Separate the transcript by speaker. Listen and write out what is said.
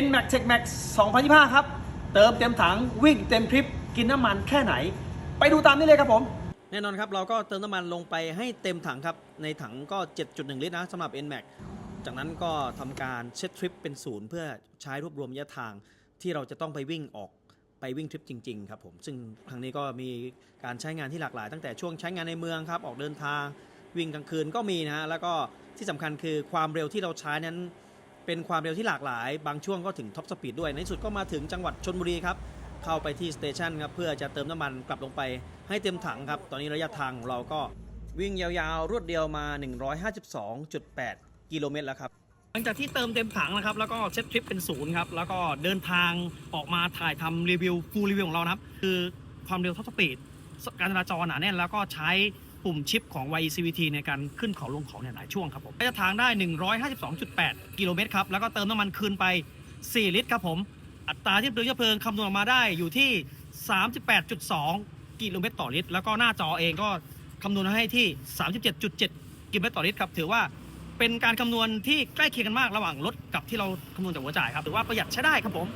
Speaker 1: NMAX Tech Max 2025 ครับ เติมเต็มถังวิ่งเต็มทริป กินน้ำมันแค่ไหน ไปดูตามนี้เลยครับผม
Speaker 2: แน่นอนครับ เราก็เติมน้ำมันลงไปให้เต็มถังครับ ในถังก็ 7.1 ลิตรนะสำหรับ NMAX จากนั้นก็ทำการเช็ททริปเป็นศูนย์เพื่อใช้รวบรวมระยะทางที่เราจะต้องไปวิ่งออกไปวิ่งทริปจริงๆครับผมซึ่งครั้งนี้ก็มีการใช้งานที่หลากหลาย ตั้งแต่ช่วงใช้งานในเมืองครับออกเดินทางวิ่งกลางคืนก็มีนะฮะแล้วก็ที่สำคัญคือความเร็วที่เราใช้นั้น เป็นความเร็วที่หลากหลาย บางช่วงก็ถึงท็อปสปีดด้วย ในที่สุดก็มาถึงจังหวัดชนบุรีครับ เข้าไปที่สเตชันครับเพื่อจะเติมน้ำมันกลับลงไปให้เต็มถังครับ ตอนนี้ระยะทางของเราก็วิ่งยาวๆ รวดเดียวมา 152.8 กิโลเมตรแล้วครับ
Speaker 3: หลังจากที่เติมเต็มถังนะครับ แล้วก็เซตทริปเป็นศูนย์ครับ แล้วก็เดินทางออกมาถ่ายทำรีวิวฟูลรีวิวของเรานะครับ คือความเร็วท็อปสปีดการจราจรหนาแน่นแล้วก็ใช้ ปุ่มชิปของ YCVT ในการขึ้นเขาลงเขาเนี่ยหลายช่วงครับผมระยะทางได้ 152.8 กิโลเมตรครับ แล้วก็เติมน้ำมันคืนไป 4 ลิตรครับผม อัตราที่เปลืองเชื้อเพลิงคำนวณออกมาได้อยู่ที่ 38.2 กิโลเมตรต่อลิตร แล้วก็หน้าจอเองก็คำนวณให้ที่ 37.7 กิโลเมตรต่อลิตรครับ ถือว่าเป็นการคำนวณที่ใกล้เคียงกันมากระหว่างรถกับที่เราคำนวณจากหัวจ่ายครับ ถือว่าประหยัดใช้ได้ครับผม